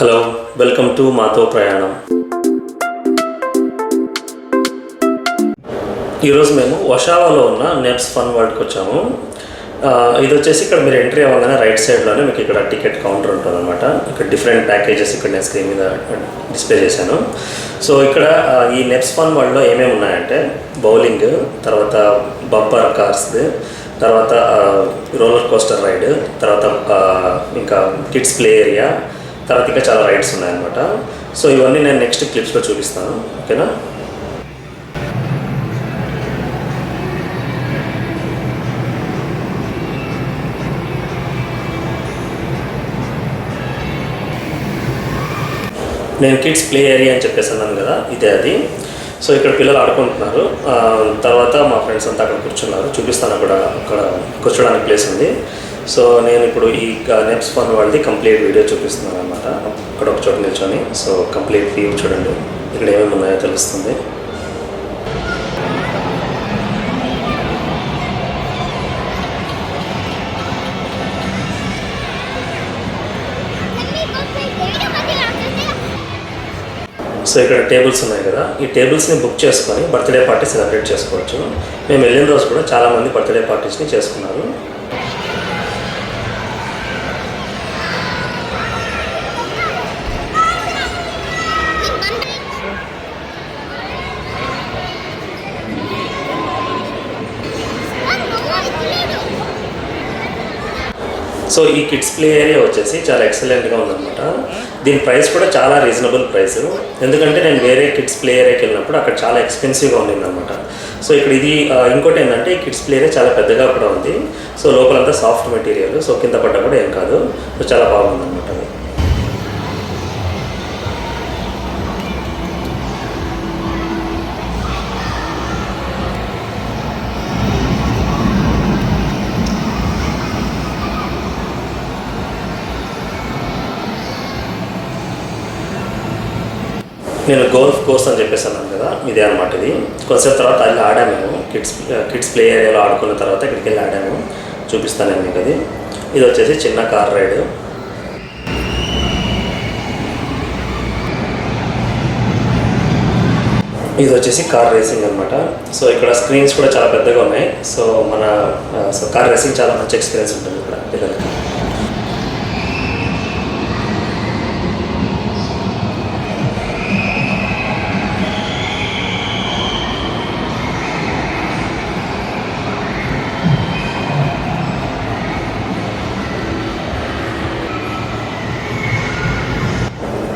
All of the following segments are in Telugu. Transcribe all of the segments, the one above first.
హలో వెల్కమ్ టు మాతో ప్రయాణం. ఈరోజు మేము వషావాలో ఉన్న నెప్స్ ఫన్ వరల్డ్కి వచ్చాము. ఇది వచ్చేసి ఇక్కడ మీరు ఎంట్రీ అవ్వగానే రైట్ సైడ్లోనే మీకు ఇక్కడ టికెట్ కౌంటర్ ఉంటుంది అనమాట ఇక్కడ డిఫరెంట్ ప్యాకేజెస్ ఇక్కడ నేను స్క్రీన్ మీద డిస్ప్లే చేశాను. సో ఇక్కడ ఈ నెప్స్ ఫన్ వరల్డ్లో ఏమేమి ఉన్నాయంటే బౌలింగ్ తర్వాత బంపర్ కార్స్ది తర్వాత రోలర్ కోస్టర్ రైడ్ తర్వాత ఇంకా కిడ్స్ ప్లే ఏరియా తర్వాత ఇంకా చాలా రైడ్స్ ఉన్నాయన్నమాట. సో ఇవన్నీ నేను నెక్స్ట్ క్లిప్స్లో చూపిస్తాను. ఓకేనా? నేను కిడ్స్ ప్లే ఏరియా అని చెప్పేసి అన్నాను కదా ఇదే అది. సో ఇక్కడ పిల్లలు ఆడుకుంటున్నారు. తర్వాత మా ఫ్రెండ్స్ అంతా అక్కడ కూర్చున్నారు. చూపిస్తాను అక్కడ అక్కడ కూర్చోడానికి ప్లేస్ ఉంది. సో నేను ఇప్పుడు ఈ నెప్స్ ఫన్ వాళ్ళది కంప్లీట్ వీడియో చూపిస్తున్నాను అనమాట అక్కడ ఒక చోట నిల్చొని సో కంప్లీట్ వ్యూ చూడండి. ఇక్కడ ఏమేమి ఉన్నాయో తెలుస్తుంది. సో ఇక్కడ టేబుల్స్ ఉన్నాయి కదా. ఈ టేబుల్స్ని బుక్ చేసుకొని బర్త్డే పార్టీ సెలబ్రేట్ చేసుకోవచ్చు. మేము వెళ్ళిన రోజు కూడా చాలామంది బర్త్డే పార్టీస్ని చేసుకున్నారు. సో ఈ కిడ్స్ ప్లే ఏరియా వచ్చేసి చాలా ఎక్సలెంట్గా ఉందన్నమాట. దీని ప్రైస్ కూడా చాలా రీజనబుల్ ప్రైస్ ఎందుకంటే నేను వేరే కిడ్స్ ప్లే ఏరియాకి వెళ్ళినప్పుడు అక్కడ చాలా ఎక్స్పెన్సివ్గా ఉండిందన్నమాట. సో ఇక్కడ ఇది ఇంకోటి ఏంటంటే ఈ కిడ్స్ ప్లే ఏరియా చాలా పెద్దగా కూడా ఉంది. సో లోపలంతా సాఫ్ట్ మెటీరియల్ సో కింద పడ్డా కూడా ఏం కాదు. సో చాలా బాగుందన్నమాట అది నేను గోల్ఫ్ కోర్స్ అని చెప్పేసి అన్నాను కదా ఇదే అనమాట ఇది. కొంచెం తర్వాత అది ఆడాము. మేము కిడ్స్ కిడ్స్ ప్లే ఏరియాలో ఆడుకున్న తర్వాత ఇక్కడికి వెళ్ళి ఆడాము. చూపిస్తాను మీకు అది. ఇది వచ్చేసి చిన్న కార్ రైడ్. ఇది వచ్చేసి కార్ రేసింగ్ అనమాట సో ఇక్కడ స్క్రీన్స్ కూడా చాలా పెద్దగా ఉన్నాయి. సో మన సో కార్ రేసింగ్ చాలా మంచి ఎక్స్పీరియన్స్ ఉంటుంది ఇక్కడ పిల్లలకి.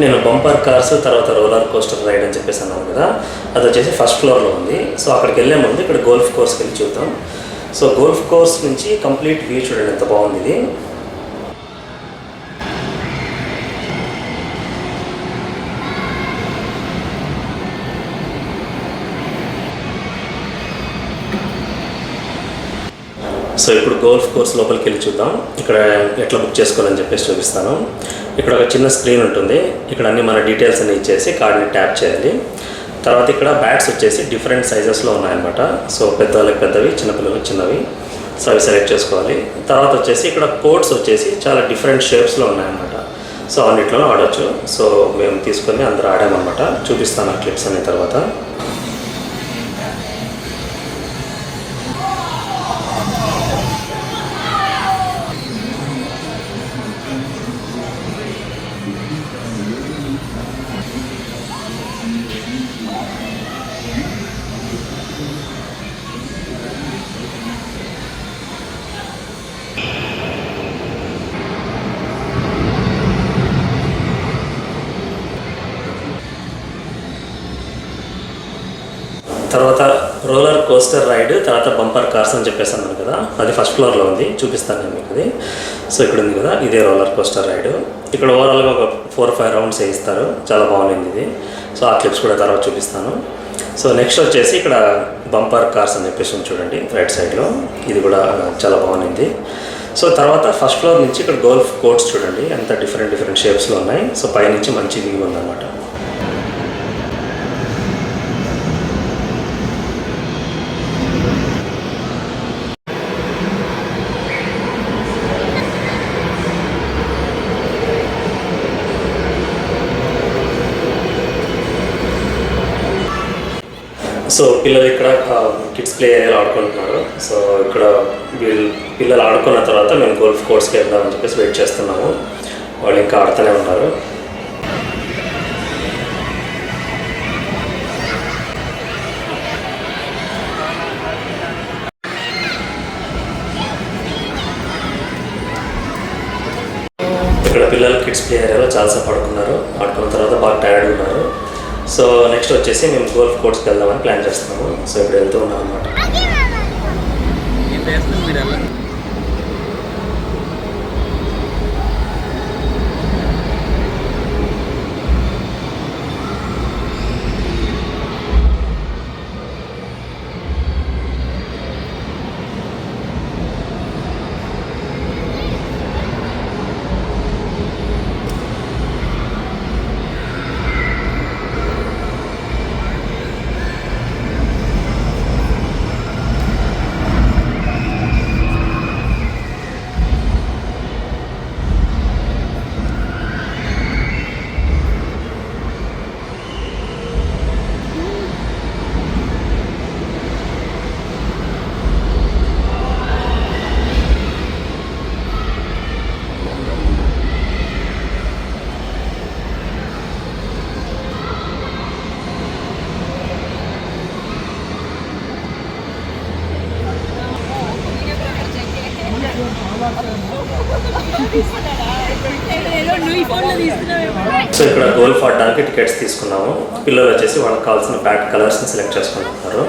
నేను బంపర్ కార్స్ తర్వాత రోలర్ కోస్టర్ రైడ్ అని చెప్పేసి అన్నాను కదా. అది వచ్చేసి ఫస్ట్ ఫ్లోర్లో ఉంది. సో అక్కడికి వెళ్ళే ముందు ఇక్కడ గోల్ఫ్ కోర్స్కి వెళ్ళి చూద్దాం. సో గోల్ఫ్ కోర్స్ నుంచి కంప్లీట్ వ్యూ చూడండి ఎంత బాగుంది ఇది. సో ఇప్పుడు గోల్ఫ్ కోర్స్ లోపలికి వెళ్ళి చూద్దాం. ఇక్కడ ఎట్లా బుక్ చేసుకోవాలని చెప్పేసి చూపిస్తాను. ఇక్కడ ఒక చిన్న స్క్రీన్ ఉంటుంది. ఇక్కడ అన్ని మన డీటెయిల్స్ అన్ని ఇచ్చేసి కార్డ్ని ట్యాప్ చేయాలి. తర్వాత ఇక్కడ బ్యాట్స్ వచ్చేసి డిఫరెంట్ సైజెస్లో ఉన్నాయన్నమాట. సో పెద్దవాళ్ళకి పెద్దవి చిన్నపిల్లలకి చిన్నవి. సో అవి సెలెక్ట్ చేసుకోవాలి. తర్వాత వచ్చేసి ఇక్కడ కోడ్స్ వచ్చేసి చాలా డిఫరెంట్ షేప్స్లో ఉన్నాయన్నమాట. సో అన్నిట్లో ఆడొచ్చు సో మేము తీసుకొని అందరూ ఆడామన్నమాట. చూపిస్తాను ఆ క్లిప్స్ అనే తర్వాత. రోలర్ కోస్టర్ రైడ్ తర్వాత బంపర్ కార్స్ అని చెప్పేసి అన్నాను కదా. అది ఫస్ట్ ఫ్లోర్లో ఉంది. చూపిస్తాను నేను మీకు అది. సో ఇక్కడ ఉంది కదా ఇదే రోలర్ కోస్టర్ రైడ్. ఇక్కడ ఓవరాల్గా ఒక ఫోర్ ఫైవ్ రౌండ్స్ వేయిస్తారు. చాలా బాగుంది ఇది. సో ఆ క్లిప్స్ కూడా తర్వాత చూపిస్తాను. సో నెక్స్ట్ వచ్చేసి ఇక్కడ బంపర్ కార్స్ అని చెప్పేసి ఉంది చూడండి రైట్ సైడ్లో. ఇది కూడా చాలా బాగుంది. సో తర్వాత ఫస్ట్ ఫ్లోర్ నుంచి ఇక్కడ గోల్ఫ్ కోర్ట్స్ చూడండి. ఎంత డిఫరెంట్ డిఫరెంట్ షేప్స్లో ఉన్నాయి. సో పైనుంచి మంచి వ్యూ ఉందన్నమాట. సో పిల్లలు ఇక్కడ కిడ్స్ ప్లే ఏరియాలో ఆడుకుంటున్నారు. సో ఇక్కడ వీళ్ళు పిల్లలు ఆడుకున్న తర్వాత మేము గోల్ఫ్ కోర్స్కి వెళ్దామని చెప్పేసి వెయిట్ చేస్తున్నాము. వాళ్ళు ఇంకా ఆడుతూనే ఉన్నారు. ఇక్కడ పిల్లలు కిడ్స్ ప్లే ఏరియాలో చాలాసేపు ఆడుకున్నారు ఆడుకున్న తర్వాత బాగా టైర్డ్ ఉన్నారు. సో నెక్స్ట్ వచ్చేసి మేము గోల్ఫ్ కోర్స్కి వెళ్దామని ప్లాన్ చేస్తున్నాము. సో ఇప్పుడు వెళ్తూ ఉన్నాం అనమాట ఏం చేస్తున్నారు మీరు ఎలా సో ఇక్కడ గోల్ఫ్ ఆడడానికి టికెట్స్ తీసుకున్నాము. పిల్లలు వచ్చేసి వాళ్ళకి కావాల్సిన బ్యాట్ కలర్స్ని సెలెక్ట్ చేసుకుంటున్నారు.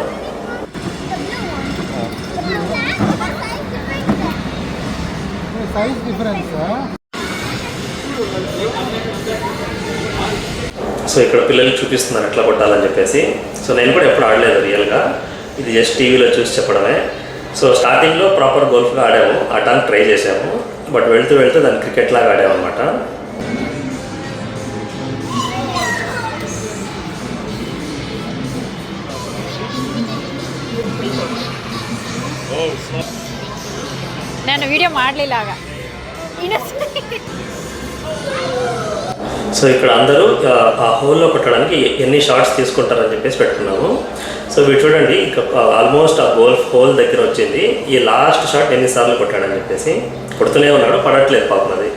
సైజ్ డిఫరెన్స్ సో ఇక్కడ పిల్లలకి చూపిస్తున్నారు ఎట్లా కొట్టాలని చెప్పేసి. సో నేను కూడా ఎప్పుడు ఆడలేదు రియల్గా ఇది జస్ట్ టీవీలో చూసి చెప్పడమే. సో స్టార్టింగ్లో ప్రాపర్ గోల్ఫ్గా ఆడాము. ఆడడానికి ట్రై చేసాము బట్ వెళ్తూ వెళ్తూ దాన్ని క్రికెట్ లాగా ఆడాము ನಾನು ವಿಡಿಯೋ ಮಾಡಲಿಲ್ಲ ಆಗ సో ఇక్కడ అందరూ ఆ, ఆ హోల్లో కొట్టడానికి ఎన్ని షాట్స్ తీసుకుంటారని చెప్పేసి పెట్టుకున్నాము సో వీడు చూడండి ఇంకా ఆల్మోస్ట్ ఆ గోల్ఫ్ హోల్ దగ్గర వచ్చింది ఈ లాస్ట్ షాట్ ఎన్నిసార్లు కొట్టాడని చెప్పేసి కొడుతూనే ఉన్నాడు పడట్లేదు పాపం అది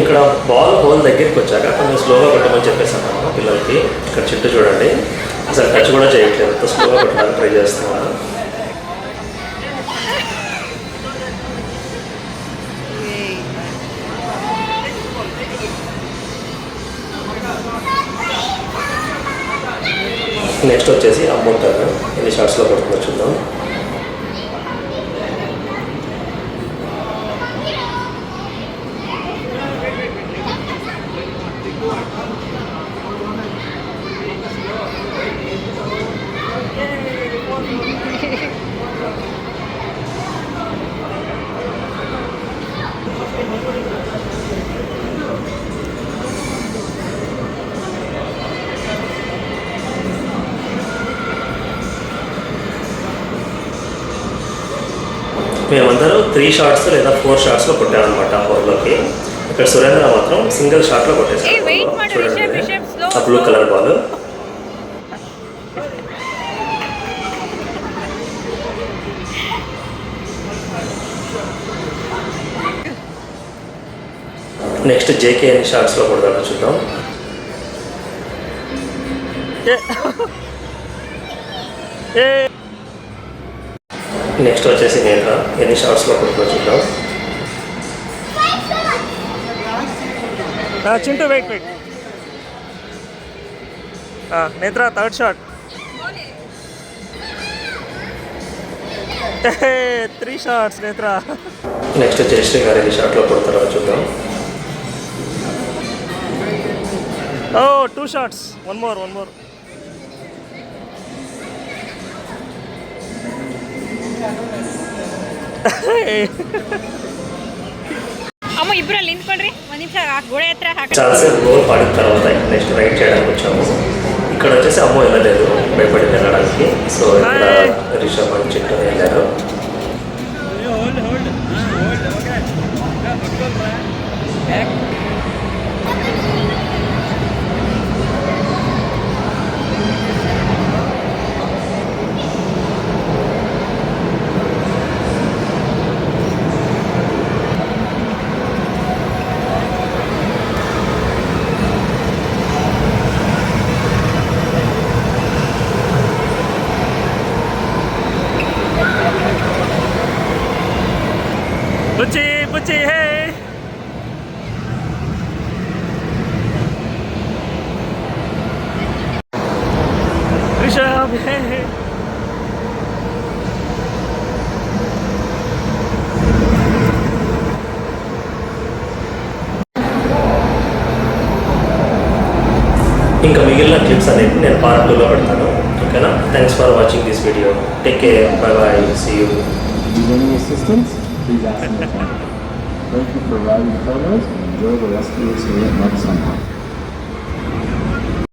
ఇక్కడ బాల్ హోల్ దగ్గరికి వచ్చాక కొంచెం స్లోగా కొట్టమని చెప్పేసాను మా పిల్లలకి. ఇక్కడ చుట్టూ చూడండి. అసలు టచ్ కూడా చేయట్లేదు. అంత స్లోగా కొట్టడానికి ట్రై చేస్తున్నాను. నెక్స్ట్ వచ్చేసి అమౌంట్ ఎన్ని షార్ట్స్లో కొడుతుందో చూద్దాం. మేమందరూ త్రీ షార్ట్స్ లేదా ఫోర్ షార్ట్స్లో కొట్టామన్నమాట ఆ హోర్లోకి ఇక్కడ సురేంద్ర మాత్రం సింగిల్ షాట్లో ఏ, మాడు, చూడండి. ఆ blue. Colour ball next JK ఎన్ని షార్ట్స్లో కొడతాడో చూద్దాం. నెక్స్ట్ వచ్చేసి నేను ఎన్ని షార్ట్స్లో చూద్దాం Chintu wait wait Netra third shot three shorts Netra. Next Jayashree గారు ఎన్ని షార్ట్లో కొడతారో చూద్దాం. ఓ two shorts one more one more ಅಮ್ಮ ಇಬ್ಬರಲ್ಲಿ ನಿಂತ್ಕೊಳ್ರಿ ಒಂದು ನಿಮಿಷ ಆ ಗೋಡೆ ಹತ್ರ ಹಾಕಿ ఛాన్సెస్ గోల్ పడిన తర్వాత నెక్స్ట్ రైడ్ చేయడానికి వచ్చాము. ఇక్కడ వచ్చేసి అమ్మ వెళ్ళలేదు. భయపడింది వెళ్ళడానికి. సో రిషబ్ అని చెట్టు వెళ్ళారు. Back. హోల్డ్ హోల్డ్ ఓకే పట్టుకోరా బ్యాక్ బుచ్చి బుచ్చి హే రిషబ్ హే హే ఇంకా మిగిలిన క్లిప్స్ అనేవి నేను పార్ట్ టూలో పెడతాను ఓకేనా thanks for watching this video take care bye bye see you Thank you for riding photos and enjoy the rest of your stay at Mud Sunpark.